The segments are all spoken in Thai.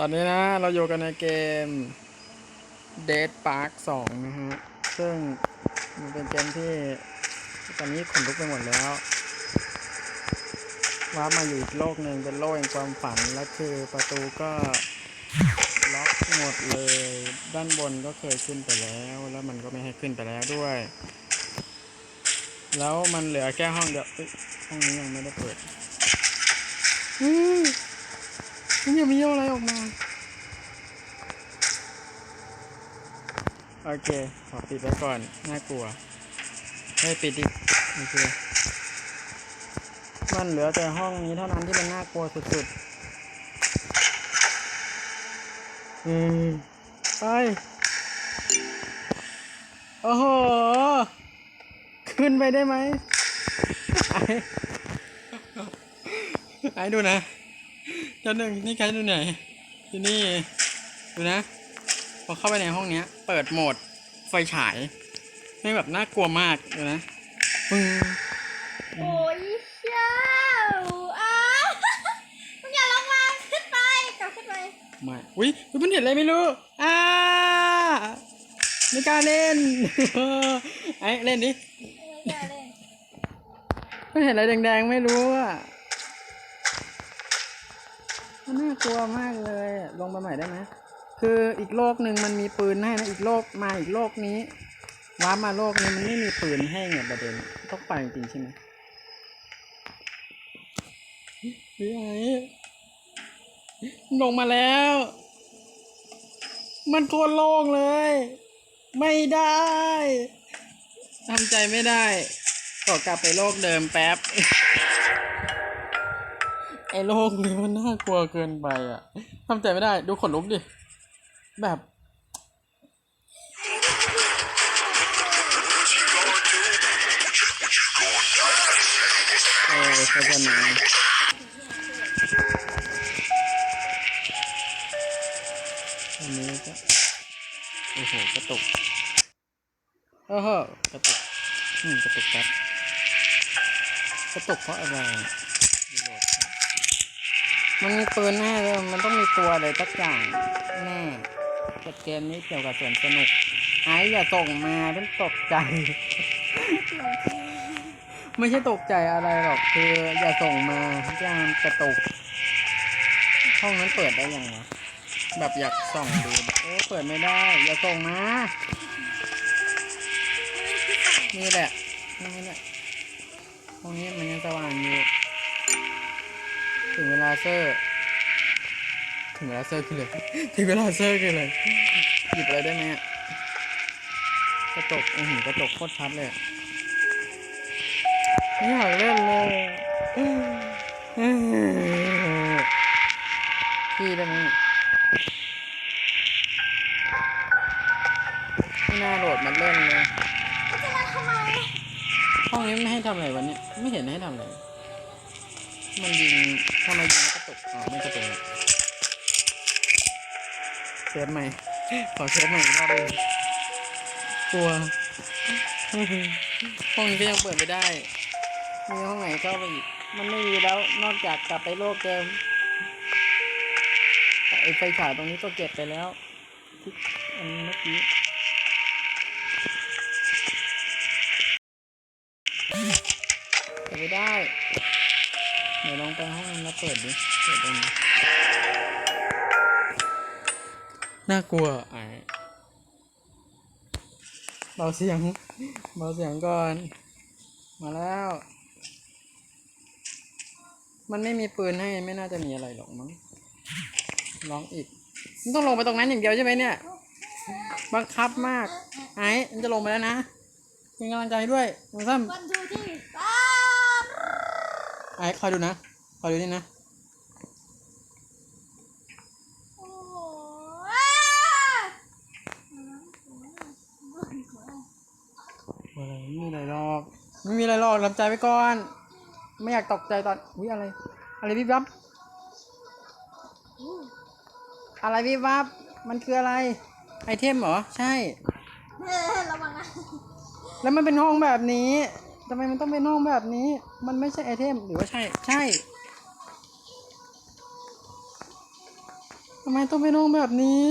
ตอนนี้นะ เราอยู่กันในเกม Dead Park 2 นะฮะ ซึ่งมันเป็นเกมที่ ตอนนี้ขนลุกไปหมดแล้วว้ามาอยู่อีกโลกหนึ่งเป็นโลกแห่งความฝัน แล้วคือประตูก็ล็อกหมดเลย ด้านบนก็เคยขึ้นไปแล้ว แล้วมันก็ไม่ให้ขึ้นไปแล้วด้วย แล้วมันเหลือแค่ห้องเดียวอ้ยห้องนี้ยังไม่ได้เปิด เฮ้ยมันยังมีอะไรออกมา โอเค ขอปิดไว้ก่อน น่ากลัว ไม่ปิดดิโอเคมันเหลือแต่ห้องนี้เท่านั้นที่มันน่ากลัวสุดๆ อืม ไป โอ้โห ขึ้นไปได้ไหมไอ้ไอ้ดูนะ เจ้าหนึ่งนี่ใครดูไหนที่นี่ดูนะ พอเข้าไปในห้องเนี้ย เปิดโหมดไฟฉายไม่งแบบน่ากลัวมากดูนะปึ้งโอ้ยเช้าอ้าวมึงอย่าลงมาขึ้นไปกลับขึ้นไปไม่อุ้ยอุ๊ยมันเห็นอะไรไม่รู้อ้าไม่กล้าเล่นไอ้เล่นดิไม่ได้เล่นมันเห็นอะไรแดงๆไม่รู้อะ มันน่ากลัวมากเลยอะลงมาใหม่ได้ไหมคืออีกโลกหนึ่งมันมีปืนให้นะอีกโลกมาอีกโลกนี้ว้ามาโลกนี้มันไม่มีปืนให้เนี่ยประเด็นต้องไปจริงๆใช่ไหมเฮ้ยไอ้ลงมาแล้ว มันโคตรโล่งเลย ไม่ได้ทำใจไม่ได้ขอกลับไปโลกเดิมแป๊บ ไอ้โลกนี้มันน่ากลัวเกินไปอะทำใจไม่ได้ดูขนลุกดิ แบบ เออโฆษณาอันนี้ก็โอ้โหกระตุกโอ้โหกระตุกอืมกระตุกแป๊บกระตุกเพราะอะไร มันมีปืนแน่เลยมันต้องมีตัวอะไรสักอย่างแน่แต่เกมนี้เกี่ยวกับสวนสนุก ไอ้อย่าส่งมาเป็นตกใจ ไม่ใช่ตกใจอะไรหรอกคือ อย่าส่งมาย่างกระตุก ห้องนั้นเปิดได้ยังวะแบบอยากส่องดูโอ้เปิดไม่ได้ อย่าส่งมา นี่แหละนี่แหละห้องนี้มันยังสว่างอยู่ ถึงเวลาเซอร์ ถึงเวลาเซอร์คือเลย ถึงเวลาเซอร์คือเลย หยิบอะไรได้ไหมอะกระจกอือหือกระจกโคตรชัดเลยอะไม่อยากเล่นเลยพี่ได้ไหมไม่น่าโหลดมาเล่นเลยมันจะมาทำไมห้องนี้ไม่ให้ทำอะไรวะเนี่ยไม่เห็นให้ทำอะไร มันยิงทำไมยิงแล้วกระตุกอ๋อไม่กระตุกเซฟใหม่ ขอเซฟใหม่อีกรอบนึงกลัว ห้องนี้ก็ยังเปิดไม่ได้ มีห้องไหนเข้าไปอีก มันไม่มีแล้ว นอกจากกลับไปโลกเดิมไอ้ไฟฉายตรงนี้ก็เก็บไปแล้วที่อันเมื่อกี้ เปิดดิเปิดตรงนี้น่ากลัวไอ้เบาเสียงเบาเสียงก่อน มาแล้ว มันไม่มีปืนให้ไม่น่าจะมีอะไรหรอกมั้งร้องอีกมันต้องลงไปตรงนั้นอย่างเดียวใช่ไหมเนี่ย บังคับมาก ไอ้มันจะลงไปแล้วนะเป็นกำลังใจให้ด้วยมึงซ้วันทูที่สามำไอ้คอยดูนะ คอยดูนี่นะ โอ้โห อะไรไม่มีอะไรหรอก ไม่มีอะไรหรอกทำใจไว้ก่อน ไม่อยากตกใจตอน อุ้ยอะไร อะไรวิบวับ อะไรวิบวับ มันคืออะไร ไอเทมเหรอ ใช่ เออระวังนะแล้วมันเป็นห้องแบบนี้ทำไมมันต้องเป็นห้องแบบนี้ มันไม่ใช่ไอเทม หรือว่าใช่ ใช่ทำไมต้องไปนอนแบบนี้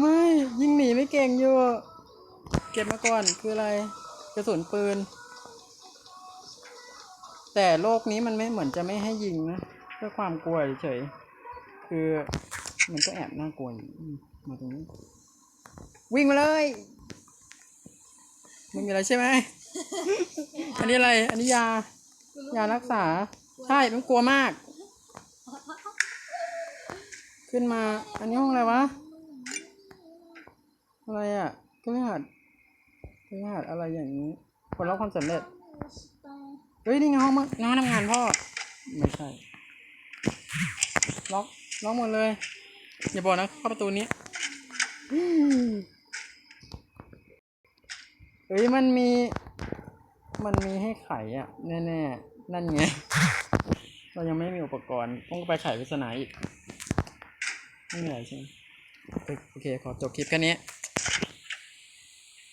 ไม่ ยิงหนีไม่เก่งอยู่ เก็บมาก่อนคืออะไรกระสุนปืน แต่โลกนี้มันไม่เหมือนจะไม่ให้ยิงนะเพื่อความกลัวเฉยๆคือมันก็แอบน่ากลัวอยู่อืมมาตรงนี้ วิ่งมาเลยไม่มีอะไรใช่ไหม อันนี้อะไร อันนี้ยา ยารักษา ใช่ มันกลัวมาก ขึ้นมา อันนี้ห้องอะไรวะ อะไรอะก็รหัส ก็รหัสอะไรอย่างนี้ผลลัพธ์ความสำเร็จเฮ้ยนี่ไงห้องมึงน้องทำงานพ่อไม่ใช่ล็อกล็อกหมดเลย อย่าบอกนะเข้าประตูนี้เฮ้ยมันมี มันมีให้ไขอะ แน่ ๆ นั่นไง เรายังไม่มีอุปกรณ์ ต้องไปไขปริศนาอีกไม่มีอะไรใช่ไหมโอเค ขอจบคลิปแค่นี้